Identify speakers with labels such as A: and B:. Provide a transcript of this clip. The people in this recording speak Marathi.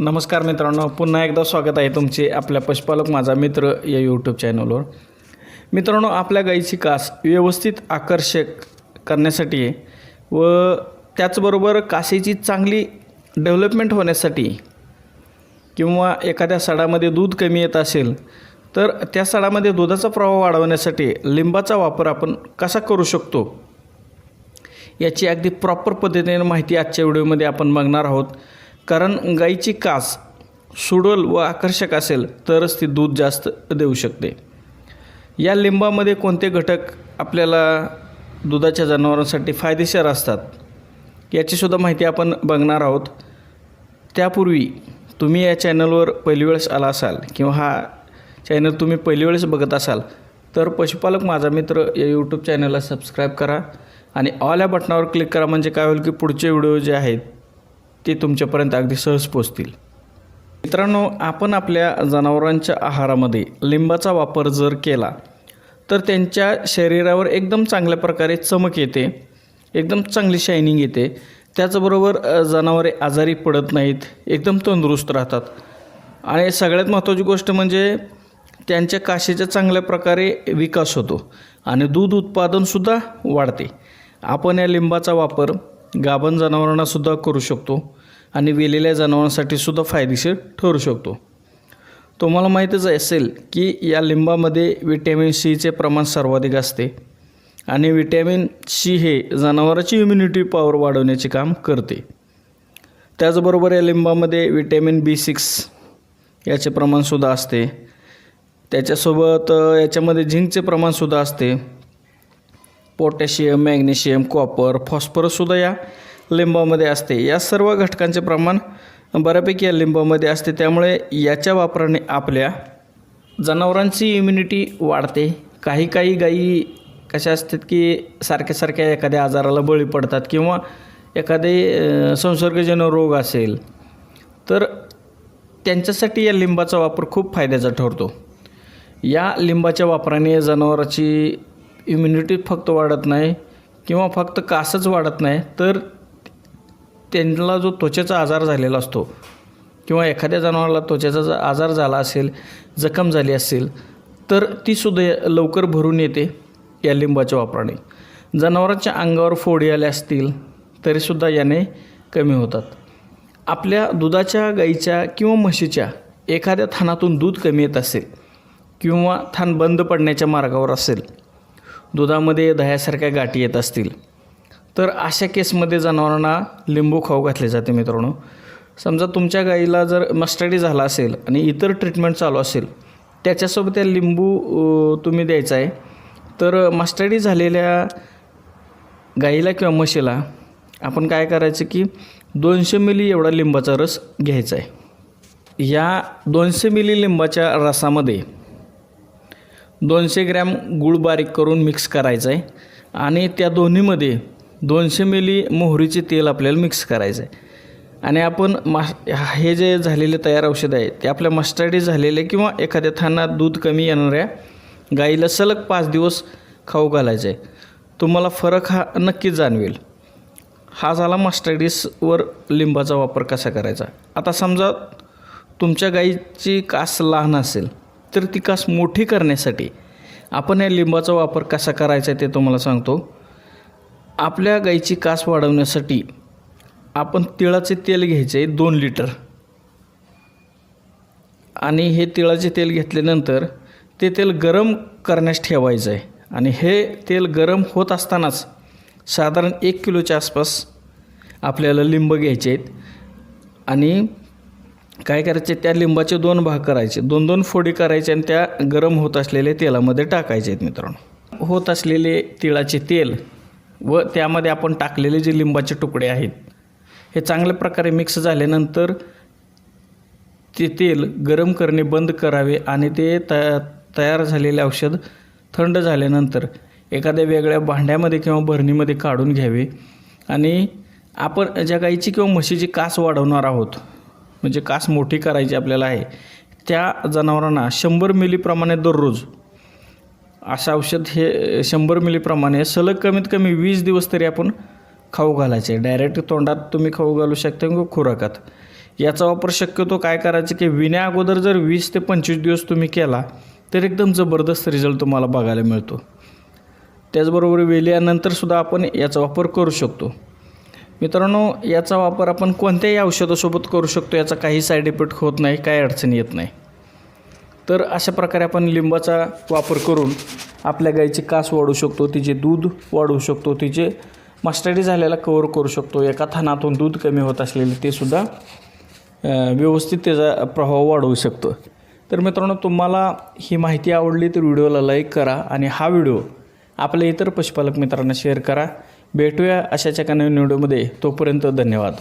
A: नमस्कार मित्रांनो पुन्हा एकदा स्वागत आहे तुमचे आपल्या पशुपालक माझा मित्र या यूट्यूब चॅनलवर मित्रांनो आपल्या गाईची कास व्यवस्थित आकर्षक करण्यासाठी व त्याचबरोबर कासेची चांगली डेव्हलपमेंट होण्यासाठी किंवा एखाद्या सडामध्ये दूध कमी येत असेल तर त्या सडामध्ये दुधाचा प्रवाह वाढवण्यासाठी लिंबाचा वापर आपण कसा करू शकतो? याची अगदी प्रॉपर पद्धतीने माहिती आजच्या व्हिडिओमध्ये आपण बघणार आहोत. कारण गाईची कास सुडोल व आकर्षक असेल तरच ती दूध जास्त देऊ शकते. या लिंबामध्ये कोणते घटक आपल्याला दुधाच्या जनावरांसाठी फायदेशीर असतात याचीसुद्धा माहिती आपण बघणार आहोत. त्यापूर्वी तुम्ही या चॅनलवर पहिली वेळेस आला असाल किंवा हा चॅनल तुम्ही पहिली वेळेस बघत असाल तर पशुपालक माझा मित्र या यूट्यूब चॅनलला सबस्क्राईब करा आणि ऑल या बटनावर क्लिक करा म्हणजे काय होईल की पुढचे व्हिडिओ जे आहेत ते तुमच्यापर्यंत अगदी सहज पोचतील. मित्रांनो आपण आपल्या जनावरांच्या आहारामध्ये लिंबाचा वापर जर केला तर त्यांच्या शरीरावर एकदम चांगल्या प्रकारे चमक येते एकदम चांगली शायनिंग येते. त्याचबरोबर जनावरे आजारी पडत नाहीत एकदम तंदुरुस्त राहतात. आणि सगळ्यात महत्त्वाची गोष्ट म्हणजे त्यांच्या काशीचा चांगल्या प्रकारे विकास होतो आणि दूध उत्पादनसुद्धा वाढते. आपण या लिंबाचा वापर गाभण जनावरांनासुद्धा करू शकतो. आणि वेलेल्या जनावरांसाठी सुद्धा फायदेशीर ठरू शकतो. तुम्हाला माहीतच असेल की या लिंबामध्ये विटॅमिन सीचे प्रमाण सर्वाधिक असते आणि विटॅमिन सी हे जनावराची इम्युनिटी पॉवर वाढवण्याचे काम करते. त्याचबरोबर या लिंबामध्ये विटॅमिन बी सिक्स याचे प्रमाणसुद्धा असते. त्याच्यासोबत याच्यामध्ये झिंकचे प्रमाणसुद्धा असते. पोटॅशियम मॅग्नेशियम कॉपर फॉस्फरससुद्धा या लिंबामध्ये असते. या सर्व घटकांचे प्रमाण बऱ्यापैकी या लिंबामध्ये असते. त्यामुळे याच्या वापराने आपल्या जनावरांची इम्युनिटी वाढते. काही काही गायी कशा असतात की सारख्या सारख्या एखाद्या आजाराला बळी पडतात किंवा एखादे संसर्गजन्य रोग असेल तर त्यांच्यासाठी या लिंबाचा वापर खूप फायद्याचा ठरतो. या लिंबाच्या वापराने जनावराची इम्युनिटी फक्त वाढत नाही किंवा फक्त कासच वाढत नाही तर त्यांना जो त्वचेचा आजार झालेला असतो किंवा एखाद्या जनावराला त्वचेचा जर आजार झाला असेल जखम झाली असेल तर तीसुद्धा लवकर भरून येते या लिंबाच्या वापराने. जनावरांच्या अंगावर फोडी आल्या असतील तरीसुद्धा याने कमी होतात. आपल्या दुधाच्या गाईच्या किंवा म्हशीच्या एखाद्या थानातून दूध कमी येत असेल किंवा थान बंद पडण्याच्या मार्गावर असेल दुधामध्ये दह्यासारख्या गाठी येत असतील तर अशा केसमध्ये जनावरांना लिंबू खाऊ घातले जाते मित्रांनो. समजा तुमच्या गाईला जर मस्टडी झाला असेल आणि इतर ट्रीटमेंट चालू असेल त्याच्यासोबत त्या लिंबू तुम्ही द्यायचा आहे. तर मस्टडी झालेल्या गाईला किंवा म्हशीला आपण काय करायचं की दोनशे मिली एवढा लिंबाचा रस घ्यायचा आहे. या दोनशे मिली लिंबाच्या रसामध्ये दोनशे ग्रॅम गूळ बारीक करून मिक्स करायचं आहे आणि त्या दोन्हीमध्ये दोनशे मिली मोहरीचे तेल आपल्याला मिक्स करायचं आहे आणि आपण मा हे जे झालेले तयार औषध आहे ते आपल्या मस्टर्डी झालेले किंवा एखाद्या थानात दूध कमी येणाऱ्या गाईला सलग पाच दिवस खाऊ घालायचं आहे तुम्हाला फरक हा नक्कीच जाणवेल. हा झाला मस्टर्डीसवर लिंबाचा वापर कसा करायचा? आता समजा तुमच्या गाईची कास लहान असेल तर ती कास मोठी करण्यासाठी आपण या लिंबाचा वापर कसा करायचा ते तुम्हाला सांगतो. आपल्या गाईची कास वाढवण्यासाठी आपण तिळाचे तेल घ्यायचे दोन लिटर. आणि हे तिळाचे तेल घेतल्यानंतर ते तेल गरम करण्यास ठेवायचं आहे. आणि हे तेल गरम होत असतानाच साधारण एक किलोच्या आसपास आपल्याला लिंब घ्यायचे आहेत. आणि काय करायचे त्या लिंबाचे दोन भाग करायचे. दोन दोन फोडी करायचे आणि त्या गरम होत असलेल्या तेलामध्ये टाकायचे आहेत मित्रांनो. होत असलेले तिळाचे तेल व त्यामध्ये आपण टाकलेले जे लिंबाचे तुकडे आहेत हे चांगल्या प्रकारे मिक्स झाल्यानंतर ते तेल गरम करणे बंद करावे आणि ते त तयार झालेले औषध थंड झाल्यानंतर एखाद्या वेगळ्या भांड्यामध्ये किंवा भरणीमध्ये काढून घ्यावे. आणि आपण ज्या गाईची किंवा म्हशीची कास वाढवणार आहोत म्हणजे कास मोठी करायची आपल्याला आहे त्या जनावरांना शंभर मिलीप्रमाणे दररोज असं औषध हे शंभर मिलीप्रमाणे सलग कमीत कमी वीस दिवस तरी आपण खाऊ घालायचे. डायरेक्ट तोंडात तुम्ही खाऊ घालू शकता किंवा खुराकात. याचा वापर शक्यतो काय करायचं की विण्या अगोदर जर वीस ते पंचवीस दिवस तुम्ही केला तर एकदम जबरदस्त रिझल्ट तुम्हाला बघायला मिळतो. त्याचबरोबर वेल्यानंतरसुद्धा आपण याचा वापर करू शकतो. मित्रांनो याचा वापर आपण कोणत्याही औषधासोबत करू शकतो याचा काही साईड इफेक्ट होत नाही काही अडचण येत नाही. तर अशा प्रकारे आपण लिंबाचा वापर करून आपल्या गाईची कास वाढवू शकतो तिचे दूध वाढवू शकतो तिचे मास्टडी झालेला कवर करू शकतो. एका थानातून दूध कमी होत असलेले ते सुद्धा व्यवस्थित त्याचा प्रभाव वाढवू शकतो. तर मित्रांनो तुम्हाला ही माहिती आवडली तर व्हिडिओला लाईक करा आणि हा व्हिडिओ आपल्या इतर पशुपालक मित्रांना शेअर करा. भेटूया अशाच एका नवीन व्हिडिओमध्ये. तोपर्यंत धन्यवाद.